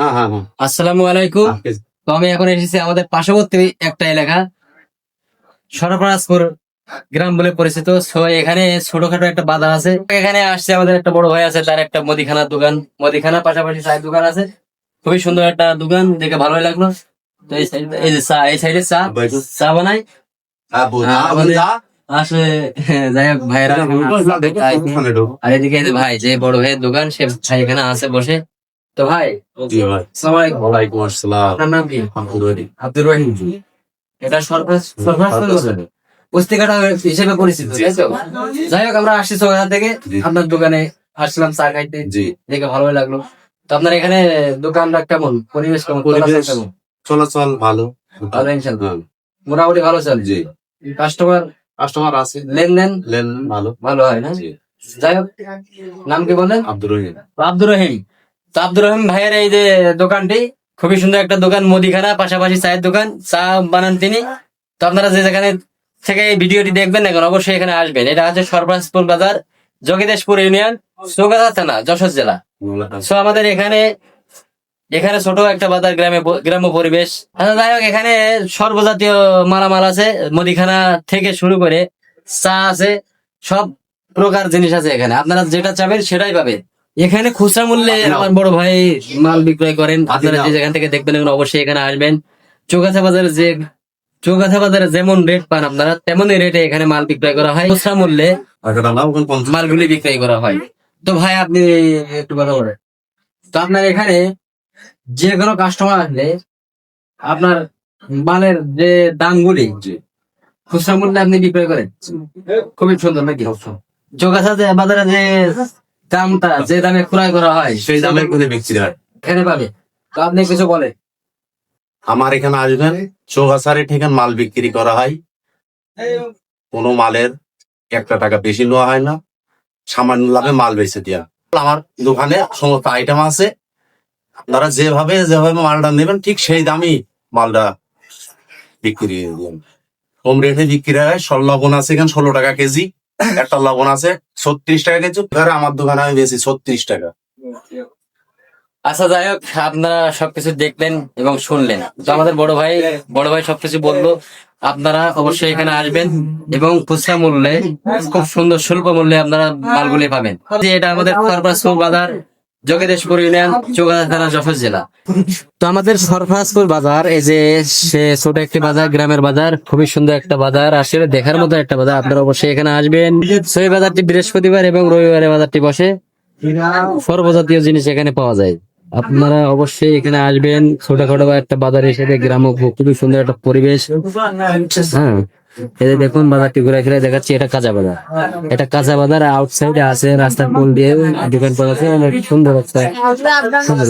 হ্যাঁ হ্যাঁ হ্যাঁ। আসসালামু আলাইকুম। তো আমি এখন এসেছি আমাদের পার্শ্ববর্তী একটা এলাকা সরফরাজপুর গ্রাম বলে পরিচিত। সো এখানে ছোটখাটো একটা বাজার আছে। এখানে আসছে আমাদের একটা বড় ভাই আছে তার একটা মুদিখানার দোকান। মুদিখানা পাশাপাশি চায়ের দোকান আছে। খুবই সুন্দর একটা দোকান দেখে ভালোই লাগল। তো এই সাইডে এই যে চা এই সাইডে চা চা বানাই। হ্যাঁ, আসলে যাই হোক ভাইরা আর এদিকে যে ভাই যে বড় ভাইয়ের দোকান সে ভাই এখানে আছে বসে। তো ভাই আসসালামু আলাইকুম ওয়ালাইকুম আসসালাম। আপনার নাম কি? আব্দুর রহিম। এটা সরফরাজ সরফরাজ পুস্তিকাটা হিসেবে পরিচিত? যাই হোক আমরা আসছি চৌরাহা থেকে। আপনার দোকানে আসলাম চা খাইতে। জি। দেখে ভালোই লাগল। তো আপনার এখানে দোকানটা কেমন? পরিবেশ কেমন? পরিবেশ চলাচল কেমন? চলাচল ভালো। ভালো ইনশাল্লাহ। হ্যাঁ, মোটামুটি ভালো চলে। জি। কাস্টমার? কাস্টমার আছে। লেনদেন? লেন ভালো। ভালো হয় না? জি। যাই হোক নাম কি বললেন আব্দুর রহিম। আব্দুর রহিম। আব্দুর রহিম ভাইয়ের এই যে দোকানটি, খুবই সুন্দর একটা দোকান, মুদিখানা, পাশাপাশি চায়ের দোকান, চা বানান তিনি। তো আপনারা যে যেখানে থেকে এই ভিডিওটি দেখবেন এখন অবশ্যই এখানে আসবেন। এটা হচ্ছে সরবরাজপুর বাজার জগিদেশপুর ইউনিয়ন, চৌগাছা থানা, যশোর জেলা। সো আমাদের এখানে এখানে ছোট একটা বাজার, গ্রামে গ্রাম্য পরিবেশ। আচ্ছা যাই হোক, এখানে সর্বজাতীয় মালামাল আছে, মুদিখানা থেকে শুরু করে চা আছে, সব প্রকার জিনিস আছে এখানে। আপনারা যেটা চাবেন সেটাই পাবেন। এখানে খুচরা মূল্যে আমার বড় ভাই মাল বিক্রয় করেন। আপনারা যে যেখান থেকে দেখবেন অবশ্যই এখানে আসবেন। চৌগাছা বাজারে যে চৌগাছা বাজারে যেমন রেট পান আপনারা তেমনই রেটে এখানে মাল বিক্রয় করা হয়। খুচরা মূল্যে পঞ্চাশ? মালগুলি বিক্রয় করা হয়। তো ভাই আপনি একটু কথা বলেন। তো আপনার এখানে যে কোনো কাস্টমার আসলে আপনার মালের যে দামগুলি খুচরা মূল্যে আপনি বিক্রয় করেন। খুবই সুন্দর নাকি? চৌগাছা যে বাজারে যে দামটা যে দামে ক্রয় করা হয় সেই দামে এখানে বিক্রি হয়। এখানে পাবে। তো আপনি কিছু বলেন। আমার এখানে আসবেন চৌগাছারে ঠিকান মাল বিক্রি করা হয়। কোনো মালের একটা টাকা বেশি নেওয়া হয় না সামান্য লাভে মাল বেচে দেওয়া। আমার দোকানে সমস্ত আইটেম আছে। আপনারা যেভাবে যেভাবে মালটা নেবেন ঠিক সেই দামই মালটা বিক্রি কম রেটে বিক্রি হয় সব লবণ আছে এখানে ষোলো টাকা কেজি। একটা লবণ আছে, ছত্রিশ টাকা কেজি। এবারে আমার দোকানে আমি বেশি ছত্রিশ টাকা। আচ্ছা যাই হোক, আপনারা সবকিছু দেখলেন এবং শুনলেন। তো আমাদের বড় ভাই বড় ভাই সবকিছু বলল। আপনারা অবশ্যই এখানে আসবেন এবং খুচরা মূল্যে, খুব সুন্দর স্বল্প মূল্যে আপনারা মালগুলি পাবেন। এটা আমাদের বাজার জগদেশপুর ইউনিয়ন চৌগাছা যশোর জেলা। তো আমাদের সরফরাজপুর বাজার, এই যে সে ছোট একটি বাজার, গ্রামের বাজার, খুবই সুন্দর একটা বাজার, আসলে দেখার মতো একটা বাজার, আপনারা অবশ্যই এখানে আসবেন। সেই বাজারটি বৃহস্পতিবার এবং রবিবারে বাজারটি বসে। সর্বজাতীয় জিনিস এখানে পাওয়া যায়। আপনারা অবশ্যই এখানে আসবেন, ছোটখাটো একটা বাজার হিসেবে গ্রাম খুবই সুন্দর একটা পরিবেশ। হ্যাঁ। এই দেখুন বাজারটি ঘুরে ফিরে দেখাচ্ছি, এটা কাঁচা বাজার। এটা কাঁচা বাজার আউটসাইডে আছে, রাস্তার কোল দিয়ে দোকান পাওয়া আছে, অনেক সুন্দর একটা সুন্দর।